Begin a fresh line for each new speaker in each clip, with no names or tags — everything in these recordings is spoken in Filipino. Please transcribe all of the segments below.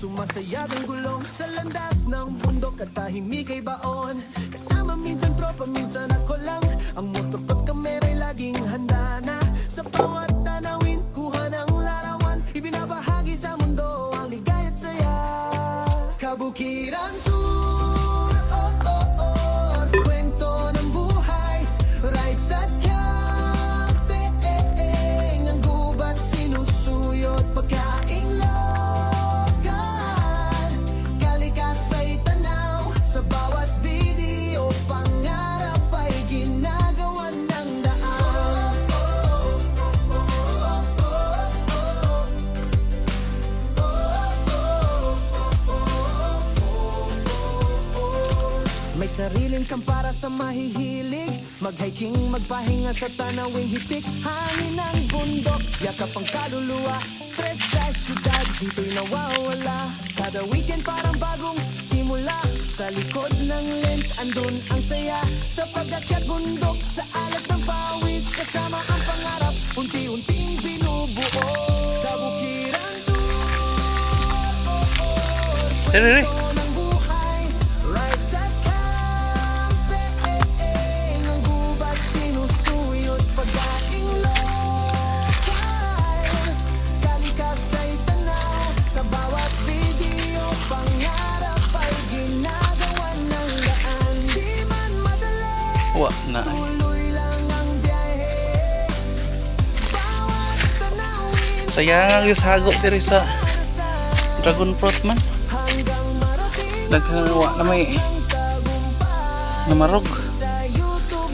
weekend, sumasaya ng gulong Sa landas ng bundok at tahimik ay baon. Kasama minsan tropa, minsan ako lang. Ang motor ko't kamera'y laging handa na Sa bawat tanawin, sa mahihilig. Mag-hiking, magpahinga sa tanawing hitik. Hangin ng bundok, yakap ang kaluluwa. Stress sa syudad, dito'y nawawala. Kada weekend parang bagong simula. Sa likod ng lens, andun ang saya. Sa pagakyat bundok, sa alat ng pawis. Kasama ang pangarap, unti-unting binubuo. Kabukiran
Dali, dali.
ng buhay
Sayang yung sago diri sa Dragon Fruit man. Nagkanawa na may namarog.
Sa YouTube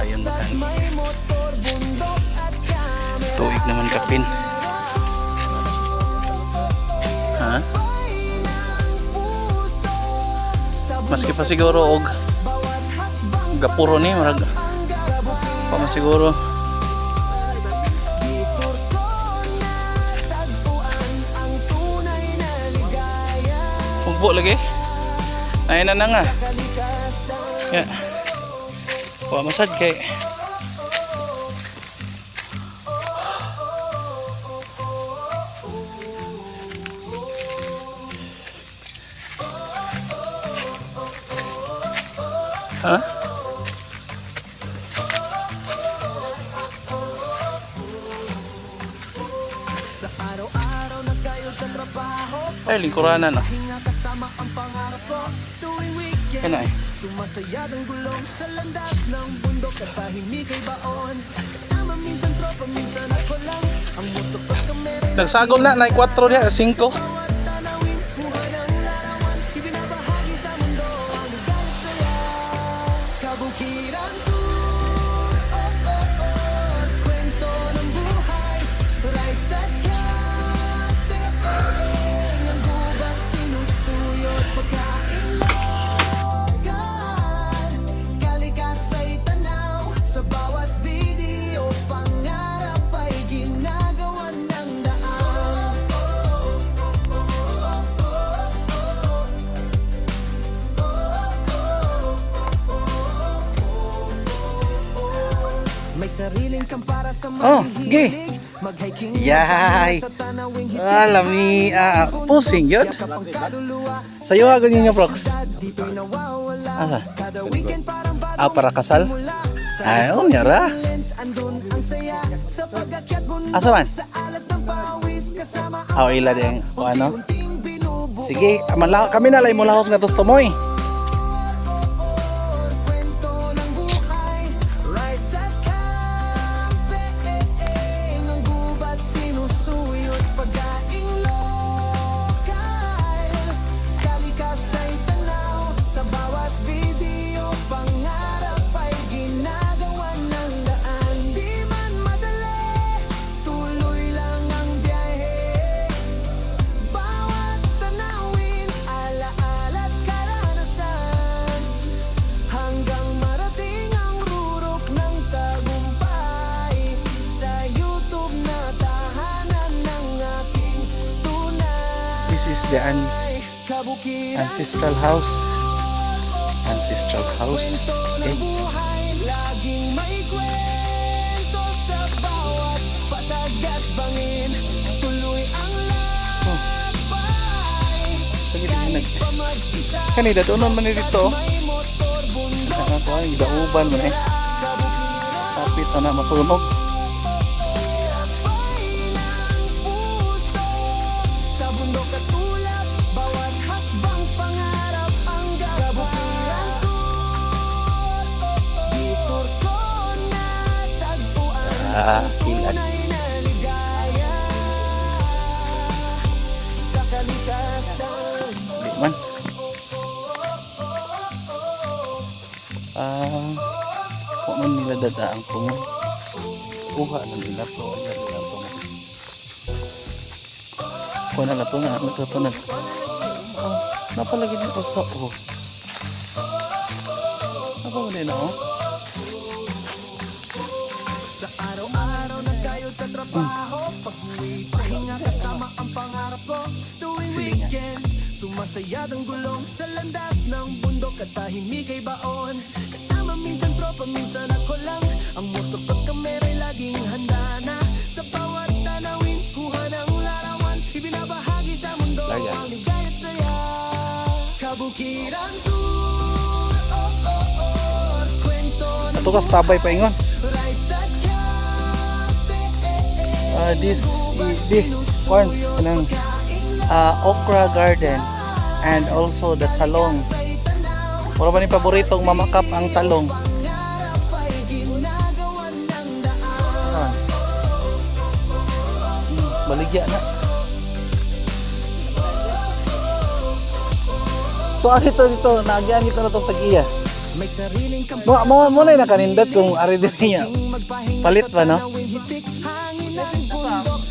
At camera
Tuig naman kapin. Ha? Maski pa siguro og gapuro ni marag pa man siguro Ugbo lagi. Ay na na nga. Ya. Wa masad kay Ha?
Trabaho
Ay, lingkuranan ah.
Sumasaya ng gulong sa landas ng bundok At tahimik ay baon Kasama minsan tropa, minsan ako lang Ang motor ko't kamera
Nagsagol na, na 4 niya, 5.
Oh, Mag-hiking
Yay!
sa tanawing hitik
Alam ni, ah, pusing yun. Sa'yo ako ninyo, Prox.
Dito'y nawawala
Asa? Ah, para kasal? Ay, oh, nyara. Asa man?
Sa alat ng pawis Kasama ang
Aw, ila din. O ano? Sige, amala, kami na lay mo lahos nga tos tumoy.
Kwento
the an- ancestral house. Ancestral house. Okay.
ang mag-isa
Kanina, doon naman dito. Saka ko ay dauban mo eh. Kapit na masunog.
bundok at natagpuan
Ah, kilan.
Tunay na ligaya Sa kalikasan
Di man. Ah, kung man nila dadaang tungo. Kuha na nila to. Ayan nila to. Kuha na na to na. To na. Oh, napalagi nito sa oh. Napalagi na oh.
Ko Tuwing weekend. Sumasayad ang gulong sa landas ng bundok At tahimik ay baon. Kasama minsan tropa, minsan ako lang. Ang motor at kamera'y laging handa na. Sa bawat tanawin, kuha ng larawan. Ibinabahagi sa mundo
Laya.
ang ligay at saya. Kabukiran tour, oh, oh, oh. Kwento ng
Ato ka stabay pa ingon. Ah, this is the corn kanang ah, okra garden and also the talong. Wala ba ni paboritong mamakap ang talong? Ah. Hmm, baligya na. So ah, dito dito, nagyan dito na tong tag-iya.
May sariling
Mo mo mo na nakanindot kung ari din niya. Palit ba no?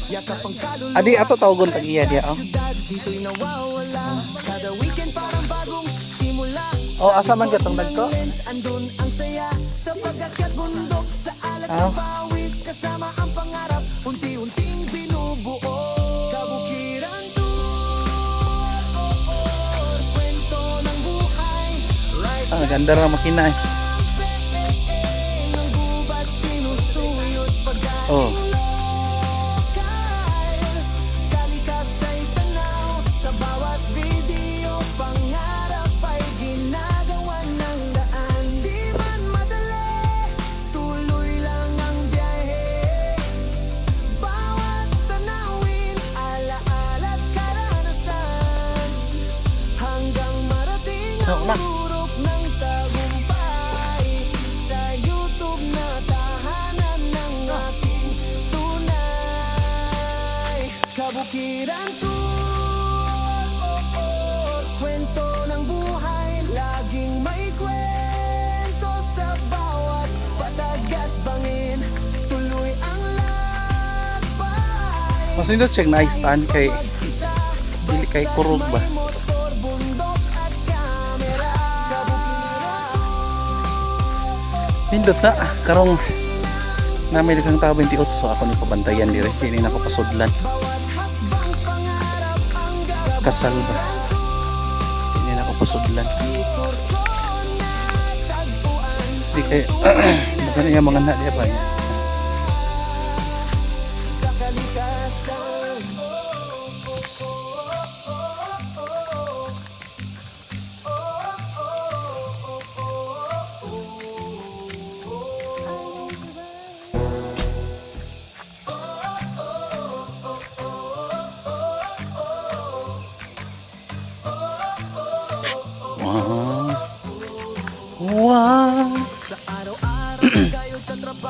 Adi ato tawgon oh.
Kada weekend parang bagong simula
Oh, asa man ka tong nagko?
Andun ang saya Sa pagkakyat bundok Sa alat
Ah.
ng bawis Kasama ang pangarap Unti-unting binubuo Kabukiran tour Kwento ng buhay Right
Ah, ganda ra makina eh.
ng
Oh. Mas nindot check na stand kay dili kay kurog ba. Pindot na karong namin kang tao 28 so ako ni pabantayan dire kini nako pasudlan.
Bawat hakbang pangarap ang gabay
kasal ba? Kini nako pasudlan.
Tutor ko na tagpuan
di kay magana nga mga na diya ba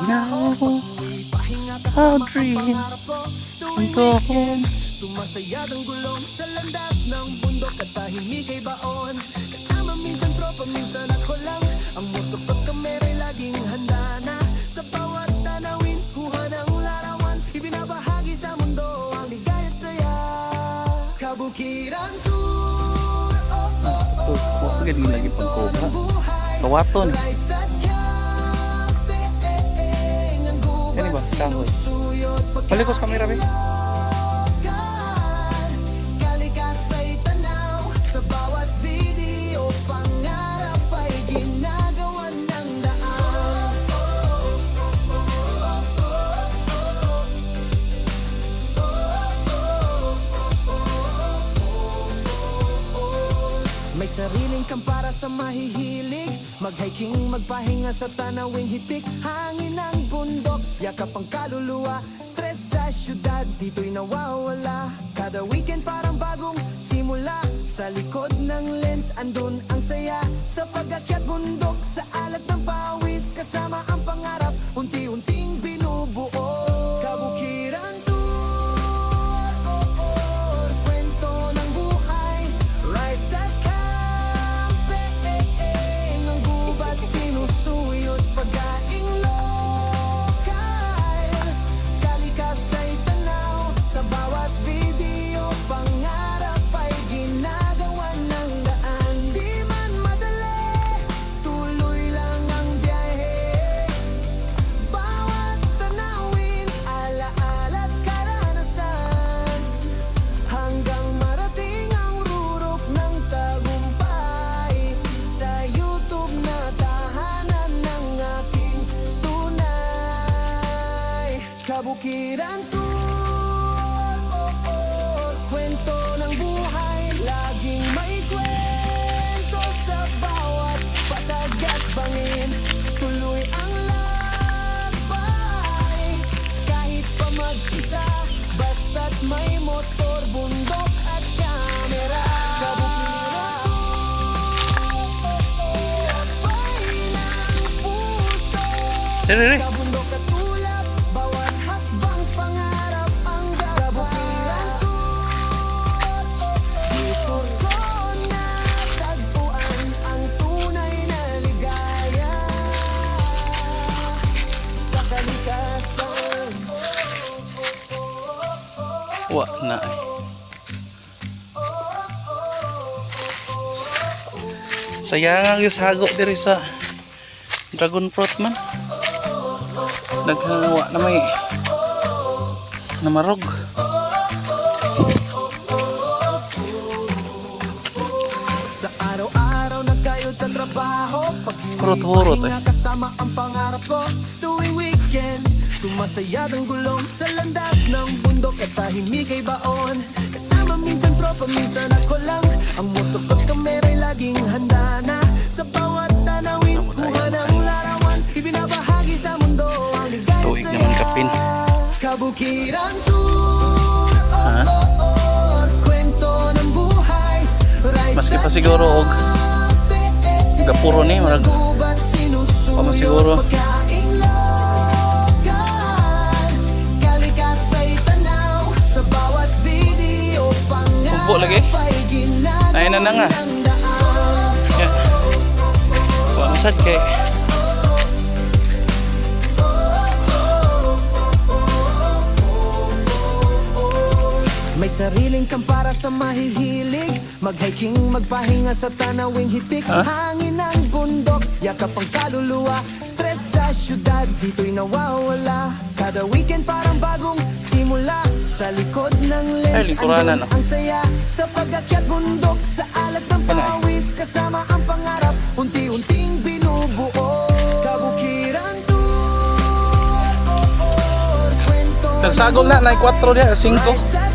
now
Pahinga ka
I'll
sa
dream
pangarap ko Tuwing
go
weekend Sumasayad ang gulong sa landas ng bundok At tahimik ay baon. Kasama minsan tropa, minsan ako lang Ang motor at kamera'y laging handa na. Sa bawat tanawin, kuha ng larawan. Ibinabahagi sa mundo ang ligay at saya. Kabukiran tour, oh, oh,
to wa pa gid lagi pagkuha
buhay
kawaton kahoy.
Balik
ko sa camera,
be. May sariling kang para sa mahihilig Maghiking, magpahinga sa tanawing hitik Hangin ang yakap ang kaluluwa Stress sa syudad, dito'y nawawala. Kada weekend parang bagong simula Sa likod ng lens, andun ang saya. Sa pag-akyat bundok, Sa kalikasan
Wa na eh. Sayang yung sago diri sa dragon fruit man. Naghawa na may namarog.
Sa araw-araw na kayod sa trabaho
Kurot-hurot eh.
Kasama ang pangarap ko. Tuwing weekend Sumasayad ang gulong sa landas ng bundok At tahimik ay baon. Kasama minsan tropa, minsan ako lang. Ang motor ko't kamera'y laging handa na. Sa bawat tanawin, kuha ng Kabukiran tour oh,
Ha?
oh, oh, Kwento ng buhay Rides
Maski pa siguro og gapuro ni marag pa man siguro. Ugbo lagi. Ay na na nga. Ya. Wa mo sad kay
sariling kang para sa mahihilig. Mag-hiking, magpahinga sa tanawing hitik.
Ha?
Hangin ng bundok, yakap ang kaluluwa. Stress sa syudad, dito'y nawawala. Kada weekend parang bagong simula. Sa likod ng lens,
Ay,
andun ang saya. Sa pag-akyat bundok, sa alat ng
Panay.
pawis. Kasama ang pangarap, unti-unting binubuo. Kabukiran tour, oh, oh, ng
nagsagol na na 4 diha 5.
Rides at